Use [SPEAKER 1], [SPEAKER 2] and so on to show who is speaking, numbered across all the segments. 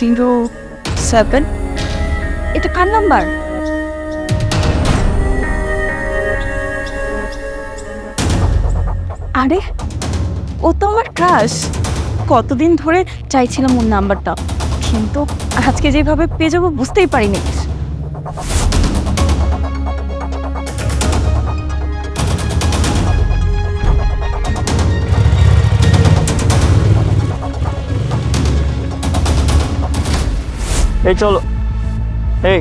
[SPEAKER 1] Zero seven এটা কার number? আরে, ও তো আমার ক্রাশ কতদিন ধরে চাইছিলাম ওর নাম্বারটা, কিন্তু আজকে যেভাবে পেয়ে যাব বুঝতেই পারিনি।
[SPEAKER 2] এই চলো। এই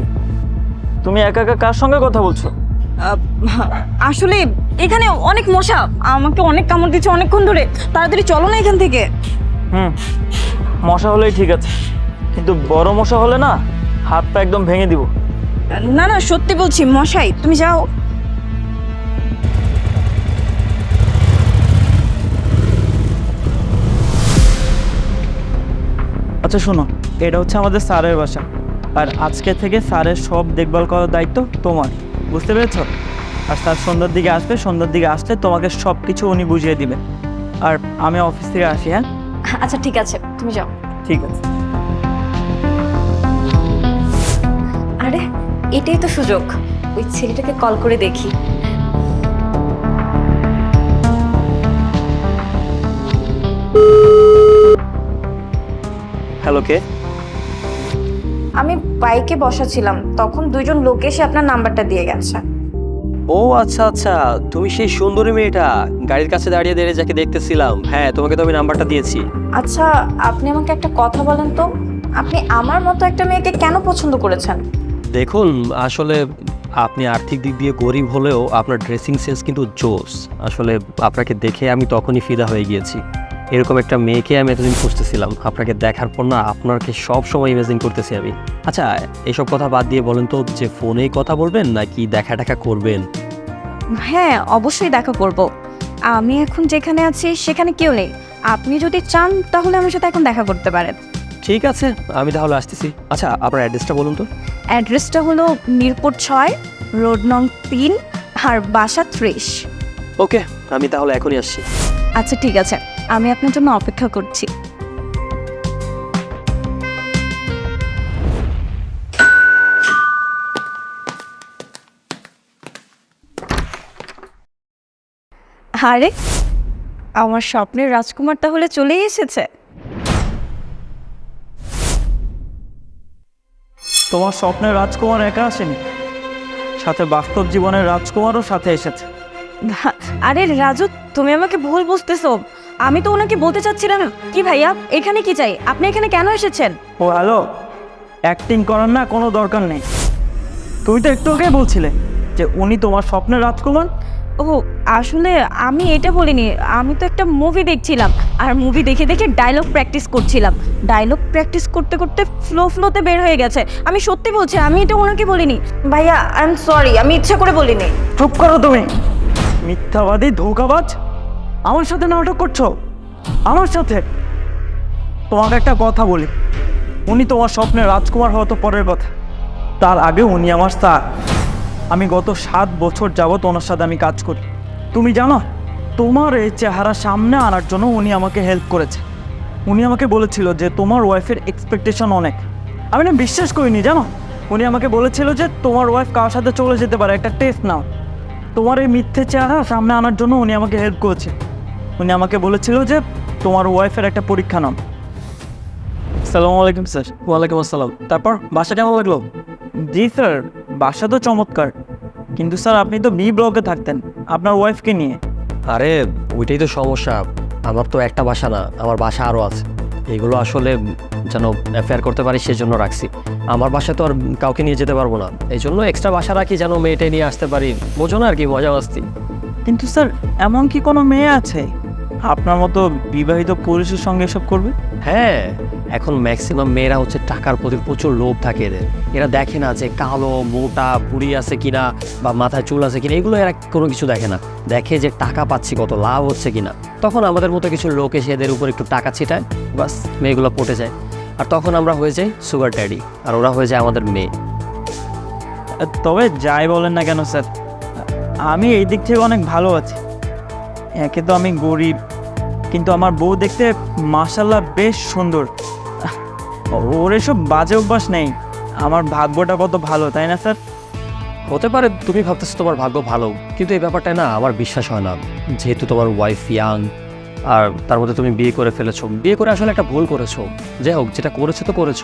[SPEAKER 2] তুমি একা একা কার সঙ্গে কথা বলছো?
[SPEAKER 1] আসলে এখানে অনেক মশা আমাকে অনেক কামড় দিচ্ছে অনেকক্ষণ ধরে। তাড়াতাড়ি চলো না এখান থেকে।
[SPEAKER 2] হুম মশা হলেই ঠিক আছে। কিন্তু বড় মশা হলে না হাত পা একদম ভেঙে দিব।
[SPEAKER 1] না না সত্যি বলছি মশাই তুমি যাও।
[SPEAKER 2] আচ্ছা শোনো এটা হচ্ছে আমাদের স্যারের বাসা। আর আজকে থেকে স্যারের সব দেখভাল করার দায়িত্ব তোমার বুঝতে পেরেছ? আর স্যার সন্ধ্যার দিকে আসবে সন্ধ্যার দিকে আসলে তোমাকে সব কিছু উনি বুঝিয়ে দিবে। আর আমি অফিস থেকে আসি হ্যাঁ?
[SPEAKER 1] আচ্ছা ঠিক আছে তুমি যাও।
[SPEAKER 2] ঠিক আছে।
[SPEAKER 1] আরে এটাই তো সুযোগ। ওই ছেলেটাকে কল করে দেখি।
[SPEAKER 2] হ্যালো কে?
[SPEAKER 1] আমি বাইকে বসা ছিলাম তখন দুইজন লোক এসে আপনার নাম্বারটা দিয়ে গেছে।
[SPEAKER 3] ও আচ্ছা আচ্ছা তুমি সেই সুন্দরী মেয়েটা গাড়ির কাছে দাঁড়িয়ে দাঁড়িয়ে যাকে দেখতেছিলাম। হ্যাঁ তোমাকে তো আমি নাম্বারটা দিয়েছি।
[SPEAKER 1] আচ্ছা আপনি আমাকে একটা কথা বলেন তো আপনি আমার মতো একটা মেয়েকে কেন পছন্দ করেছেন?
[SPEAKER 3] দেখুন আসলে আপনি আর্থিক দিক দিয়ে গরিব হলেও আপনার ড্রেসিং সেন্স কিন্তু জোস। আসলে আপনাকে দেখে আমি তখনই ফিদা হয়ে গিয়েছি। এরকম একটা মেয়েকে আমি এতদিন খুঁজতেছিলাম। আপনাকে দেখার পর না আপনাকে সব সময় ইমেজিন করতেছি আমি। আচ্ছা এসব কথা বাদ দিয়ে বলেন তো যে ফোনেই কথা বলবেন নাকি দেখা টাকা করবেন?
[SPEAKER 1] হ্যাঁ অবশ্যই দেখা করব। আমি এখন যেখানে আছি সেখানে কেউ নেই। আপনি যদি চান তাহলে আমার সাথে এখন দেখা করতে পারেন।
[SPEAKER 3] ঠিক আছে আমি তাহলে আসতেছি। আচ্ছা আপনার অ্যাড্রেসটা বলুন তো।
[SPEAKER 1] অ্যাড্রেসটা হলো মিরপুর ছয় রোড নং তিন আর বাসা ত্রিশ।
[SPEAKER 3] ওকে আমি তাহলে এখনই আসছি।
[SPEAKER 1] আচ্ছা ঠিক আছে। আমি আপনার জন্য অপেক্ষা করছি। আরে আমার স্বপ্নের রাজকুমার তাহলে চলেই এসেছে।
[SPEAKER 2] তোমার স্বপ্নের রাজকুমার একা আসেনি? সাথে বাস্তব জীবনের রাজকুমারও সাথে এসেছে।
[SPEAKER 1] আরে রাজু তুমি আমাকে ভুল বুঝতেছো। আমি তো ওনাকে বলতে চাচ্ছিলাম কি ভাইয়া এখানে কি চাই? আপনি এখানে কেন এসেছেন?
[SPEAKER 2] ও হ্যালো। অ্যাক্টিং করার না কোনো দরকার নেই। তুমি তো একটু আগেই বলছিলে যে উনি তোমার স্বপ্নের রাজকুমার।
[SPEAKER 1] ও আসলে আমি এটা বলিনি। আমি তো একটা মুভি দেখছিলাম। আর মুভি দেখে দেখে ডায়লগ প্র্যাকটিস করছিলাম। ডায়লগ প্র্যাকটিস করতে করতে ফ্লো ফ্লোতে বের হয়ে গেছে। আমি সত্যি বলছি আমি এটা ওনাকে বলিনি। ভাইয়া আই এম সরি আমি ইচ্ছা করে বলিনি।
[SPEAKER 2] চুপ করো তুমি। মিথ্যাবাদী ধোকাবাজ। আমার সাথে নাটক করছ? আমার সাথে? তোমাকে একটা কথা বলি। উনি তোমার স্বপ্নে রাজকুমার হওয়া তো পরের কথা। তার আগে উনি আমার স্যার। আমি গত সাত বছর যাবত ওনার সাথে আমি কাজ করি। তুমি জানো, তোমার এই চেহারা সামনে আনার জন্য উনি আমাকে হেল্প করেছে। উনি আমাকে বলেছিল যে তোমার ওয়াইফের এক্সপেকটেশন অনেক। আমি না বিশ্বাস করিনি, জানো? উনি আমাকে বলেছিল যে তোমার ওয়াইফ কার সাথে চলে যেতে পারে, একটা টেস্ট নাও। তোমার এই মিথ্যে চেহারা সামনে আনার জন্য উনি আমাকে হেল্প করেছে। উনি আমাকে বলেছিল যে তোমার ওয়াইফের একটা পরীক্ষা নাম সালাম আলাইকুম স্যার।
[SPEAKER 3] ওয়ালাইকুম আসসালাম। তারপর বাসা কেমন লাগল?
[SPEAKER 2] জি স্যার বাসা তো চমৎকার। কিন্তু স্যার আপনি তো বি ব্লকে থাকতেন আপনার ওয়াইফকে নিয়ে?
[SPEAKER 3] আরে ওইটাই তো সমস্যা। আমার তো একটা বাসা না আমার বাসা আরও আছে। এগুলো আসলে যেন অ্যাফেয়ার করতে পারি, সেজন্য রাখছি। আমার বাসা তো আর কাউকে নিয়ে যেতে পারব না। এই জন্য এক্সট্রা বাসা রাখি যেন মেয়েটাই নিয়ে আসতে পারি। বোঝো না আর কি, মজা মাস্তি।
[SPEAKER 2] কিন্তু স্যার, এমন কি কোনো মেয়ে আছে? আপনার মতো বিবাহিত পুরুষের সঙ্গে এসব করবে?
[SPEAKER 3] হ্যাঁ এখন ম্যাক্সিমাম মেয়েরা হচ্ছে টাকার প্রতি প্রচুর লোভ থাকে এদের। এরা দেখে না যে কালো মোটা বুড়ি আছে কিনা বা মাথায় চুল আছে কিনা এগুলো এরা কোনো কিছু দেখে না। দেখে যে টাকা পাচ্ছি কত লাভ হচ্ছে কিনা। তখন আমাদের মতো কিছু লোক এসে এদের উপর একটু টাকা ছিটায় বাস মেয়েগুলো পটে যায়। আর তখন আমরা হয়ে যাই সুগার ড্যাডি আর ওরা হয়ে যায় আমাদের মেয়ে।
[SPEAKER 2] তবে যাই বলেন না কেন স্যার আমি এই দিক থেকে অনেক ভালো আছি। একে তো আমি গরিব, কিন্তু আমার বউ দেখতে মাসাল্লাহ বেশ সুন্দর। ওর এসব বাজে অভ্যাস নেই। আমার ভাগ্যটা কত ভালো, তাই না স্যার?
[SPEAKER 3] হতে পারে তুমি ভাবতেছো তোমার ভাগ্য ভালো, কিন্তু এই ব্যাপারটা না আমার বিশ্বাস হয় না। যেহেতু তোমার ওয়াইফ ইয়াং আর তার মধ্যে তুমি বিয়ে করে ফেলেছো। বিয়ে করে আসলে একটা ভুল করেছ। যাই হোক, যেটা করেছ তো করেছ।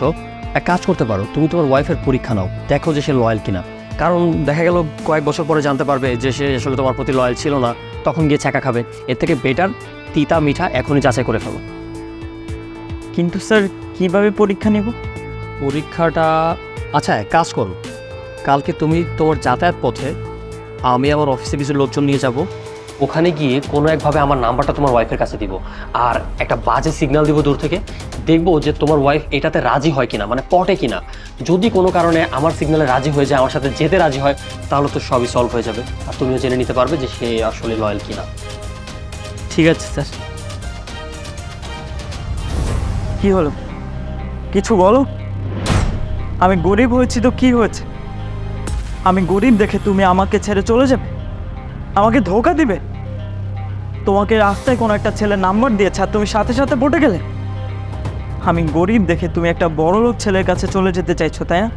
[SPEAKER 3] এক কাজ করতে পারো, তুমি তোমার ওয়াইফের পরীক্ষা নাও। দেখো যে সে লয়াল কিনা। কারণ দেখা গেল কয়েক বছর পরে জানতে পারবে যে সে আসলে তোমার প্রতি লয়াল ছিল না। তখন গিয়ে ছ্যাঁকা খাবে। এর থেকে বেটার তিতা মিঠা এখনই যাচাই করে ফেলো।
[SPEAKER 2] কিন্তু স্যার কীভাবে পরীক্ষা নেব?
[SPEAKER 3] পরীক্ষাটা আচ্ছা এক কাজ করো। কালকে তুমি তোমার যাতায়াত পথে আমি আমার অফিসে কিছু লোকজন নিয়ে যাব। ওখানে গিয়ে কোনো একভাবে আমার নাম্বারটা তোমার ওয়াইফের কাছে দিব। আর একটা বাজে সিগন্যাল দিব দূর থেকে। দেখব যে তোমার ওয়াইফ এটাতে রাজি হয় কিনা মানে পটে কিনা। যদি কোনো কারণে আমার সিগন্যালে রাজি হয়ে যায়, আমার সাথে যেতে রাজি হয়, তাহলে তো সবই সলভ হয়ে যাবে। আর তুমিও জেনে নিতে পারবে যে সে আসলে লয়াল কিনা।
[SPEAKER 2] ঠিক আছে, স্যার। কি হলো? কিছু বলো? আমি গরিব হয়েছি তো কি হয়েছে? আমি গরিব দেখে তুমি আমাকে ছেড়ে চলে যাবে? আমাকে ধোকা দিবে? তোমাকে রাস্তায় কোনো একটা ছেলে নাম্বার দিয়েছে আর তুমি সাথে সাথে পটে গেলে? আমি গরিব দেখে তুমি একটা বড় লোক ছেলের কাছে চলে যেতে চাইছো, তাই না?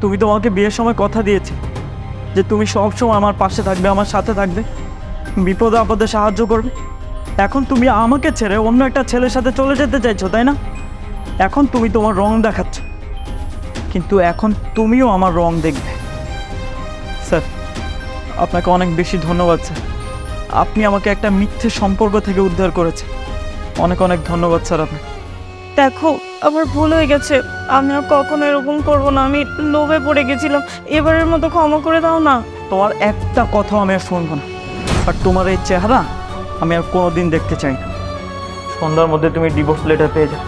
[SPEAKER 2] তুমি তোমাকে বিয়ের সময় কথা দিয়েছে যে তুমি সবসময় আমার পাশে থাকবে, আমার সাথে থাকবে। বিপদে আপদে সাহায্য করবে। এখন তুমি আমাকে ছেড়ে অন্য একটা ছেলের সাথে চলে যেতে চাইছো, তাই না? এখন তুমি তোমার রং দেখাচ্ছ। কিন্তু এখন তুমিও আমার রং দেখবে। আপনাকে অনেক বেশি ধন্যবাদ স্যার। আপনি আমাকে একটা মিথ্যে সম্পর্ক থেকে উদ্ধার করেছে অনেক অনেক ধন্যবাদ স্যার আপনি
[SPEAKER 1] দেখো আমার ভুল হয়ে গেছে। আমি আর কখনো এরকম করব না। আমি লোভে পড়ে গেছিলাম। এবারের মতো ক্ষমা করে দাও না।
[SPEAKER 2] তোমার একটা কথাও আমি আর শুনব না। আর তোমার এই চেহারা আমি আর কোনোদিন দেখতে চাই না। সন্ধ্যার মধ্যে তুমি ডিভোর্স লেটার পেয়ে যাও।